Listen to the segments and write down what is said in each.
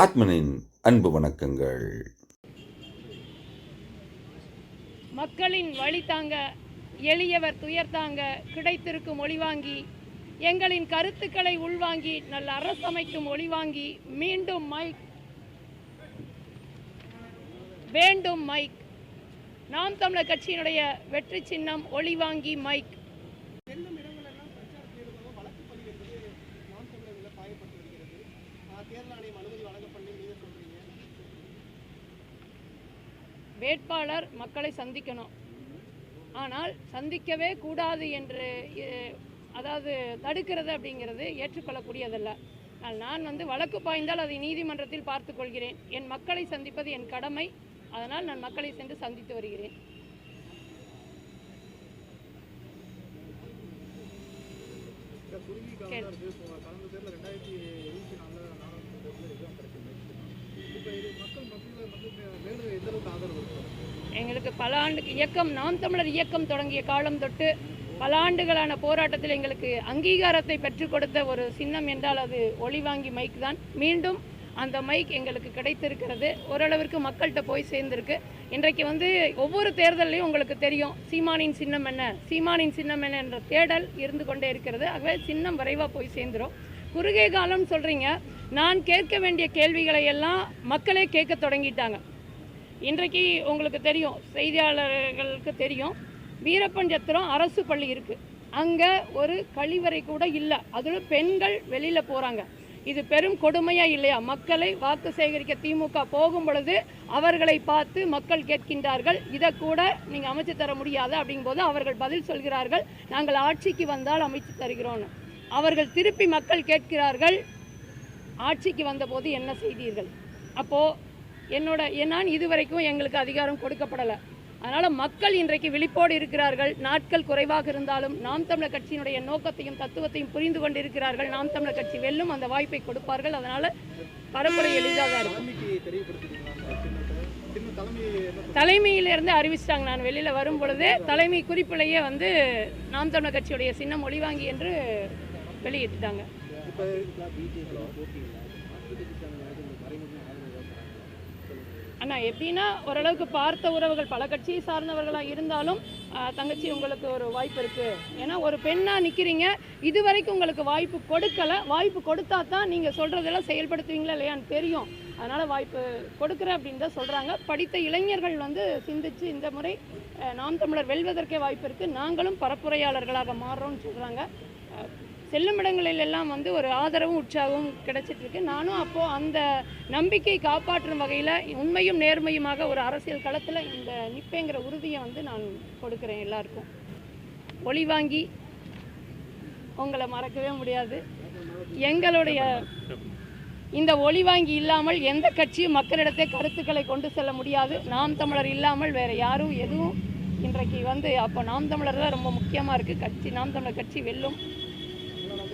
ஆத்மனின் அன்பு வணக்கங்கள். மக்களின் வழி தாங்க எளியவர் துயர் தாங்க கிடைத்திருக்கும் ஒளிவாங்கி எங்களின் கருத்துக்களை உள்வாங்கி நல்ல அரசமைக்கும் ஒளிவாங்கி மீண்டும் மைக் வேண்டும் மைக். நாம் தமிழர் கட்சியினுடைய வெற்றி சின்னம் ஒளிவாங்கி மைக். வேட்பாளர் மக்களை சந்திக்கணும். ஆனால் சந்திக்கவே கூடாது என்று அதாவது தடுக்கிறது அப்படிங்கிறது ஏற்றுக்கொள்ளக்கூடியதல்ல. ஆனால் நான் வந்து வழக்கு பாய்ந்தால் அதை நீதிமன்றத்தில் பார்த்து கொள்கிறேன். என் மக்களை சந்திப்பது என் கடமை. அதனால் நான் மக்களை சென்று சந்தித்து வருகிறேன். மக்கள் மக்கள் எந்த அளவுக்கு ஆதரவு எங்களுக்கு பல ஆண்டு இயக்கம் நாம் தமிழர் இயக்கம் தொடங்கிய காலம் தொட்டு பல ஆண்டுகளான போராட்டத்தில் எங்களுக்கு அங்கீகாரத்தை பெற்றுக் கொடுத்த ஒரு சின்னம் என்றால் அது ஒளிவாங்கி மைக் தான். மீண்டும் அந்த மைக் எங்களுக்கு கிடைத்திருக்கிறது. ஓரளவிற்கு மக்கள்கிட்ட போய் சேர்ந்திருக்கு. இன்றைக்கு வந்து ஒவ்வொரு தேர்தல்லையும் உங்களுக்கு தெரியும் சீமானின் சின்னம் என்ன? சீமானின் சின்னம் என்ன என்ற தேடல் இருந்து கொண்டே இருக்கிறது. ஆகவே சின்னம் விரைவாக போய் சேர்ந்துரும். குறுகிய காலம்னு சொல்கிறீங்க நான் கேட்க வேண்டிய கேள்விகளை எல்லாம் மக்களே கேட்க தொடங்கிட்டாங்க. இன்றைக்கு உங்களுக்கு தெரியும் செய்தியாளர்களுக்கு தெரியும் வீரப்பஞ்சத்திரம் அரசு பள்ளி இருக்குது அங்கே ஒரு கழிவறை கூட இல்லை. அதில் பெண்கள் வெளியில் போகிறாங்க இது பெரும் கொடுமையாக இல்லையா? மக்களை வாக்கு சேகரிக்க திமுக போகும் பொழுது அவர்களை பார்த்து மக்கள் கேட்கின்றார்கள் இதை கூட நீங்கள் அமைச்சு தர முடியாது அப்படிங்கும்போது அவர்கள் பதில் சொல்கிறார்கள் நாங்கள் ஆட்சிக்கு வந்தால் அமைச்சு தருகிறோன்னு அவர்கள் திருப்பி மக்கள் கேட்கிறார்கள் ஆட்சிக்கு வந்தபோது என்ன செய்தீர்கள்? அப்போது என்னோட நான் இதுவரைக்கும் எங்களுக்கு அதிகாரம் கொடுக்கப்படலை. அதனால் மக்கள் இன்றைக்கு விழிப்போடு இருக்கிறார்கள். நாட்கள் குறைவாக இருந்தாலும் நாம் தமிழர் கட்சியினுடைய நோக்கத்தையும் தத்துவத்தையும் புரிந்து கொண்டிருக்கிறார்கள். நாம் தமிழர் கட்சி வெல்லும் அந்த வாய்ப்பை கொடுப்பார்கள். அதனால் பரப்புரை எளிதாக இருக்கும். தலைமையிலிருந்து அறிவிச்சிட்டாங்க. நான் வெளியில் வரும் பொழுது தலைமை குறிப்பிலேயே வந்து நாம் தமிழர் கட்சியுடைய சின்னம் ஒளிவாங்கி என்று வெளியிட்டுட்டாங்க. அண்ணா எப்படின்னா ஓரளவுக்கு பார்த்த உறவுகள் பல கட்சியை சார்ந்தவர்களாக இருந்தாலும் தங்கச்சி உங்களுக்கு ஒரு வாய்ப்பு இருக்குது ஏன்னா ஒரு பெண்ணாக நிற்கிறீங்க இது வரைக்கும் உங்களுக்கு வாய்ப்பு கொடுக்கல. வாய்ப்பு கொடுத்தா தான் நீங்கள் சொல்கிறதெல்லாம் செயல்படுத்துவீங்களா இல்லையான்னு தெரியும். அதனால் வாய்ப்பு கொடுக்குற அப்படின்னு தான் சொல்கிறாங்க படித்த இளைஞர்கள் வந்து சிந்திச்சு இந்த முறை நாம் தமிழர் வெல்வதற்கே வாய்ப்பு இருக்குது நாங்களும் பரப்புரையாளர்களாக மாறுறோம்னு சொல்கிறாங்க செல்லும் இடங்களில் எல்லாம் வந்து ஒரு ஆதரவும் உற்சாகமும் கிடைச்சிட்ருக்கு. நானும் அப்போது அந்த நம்பிக்கை காப்பாற்றும் வகையில் உண்மையும் நேர்மையுமாக ஒரு அரசியல் களத்தில் இந்த நிப்பேங்கிற உறுதியை வந்து நான் கொடுக்குறேன் எல்லாருக்கும். ஒளி வாங்கி உங்களை மறக்கவே முடியாது. எங்களுடைய இந்த ஒளி வாங்கி இல்லாமல் எந்த கட்சியும் மக்களிடத்தை கருத்துக்களை கொண்டு செல்ல முடியாது. நாம் தமிழர் இல்லாமல் வேறு யாரும் எதுவும் இன்றைக்கு வந்து அப்போ நாம் தமிழர் தான் ரொம்ப முக்கியமாக இருக்குது கட்சி நாம் தமிழர் கட்சி வெல்லும்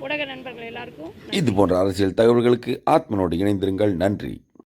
ஊடக நண்பர்கள் எல்லாருக்கும் இது போன்ற அரசியல் தகவல்களுக்கு ஆத்மனோடு இணைந்திருங்கள். நன்றி.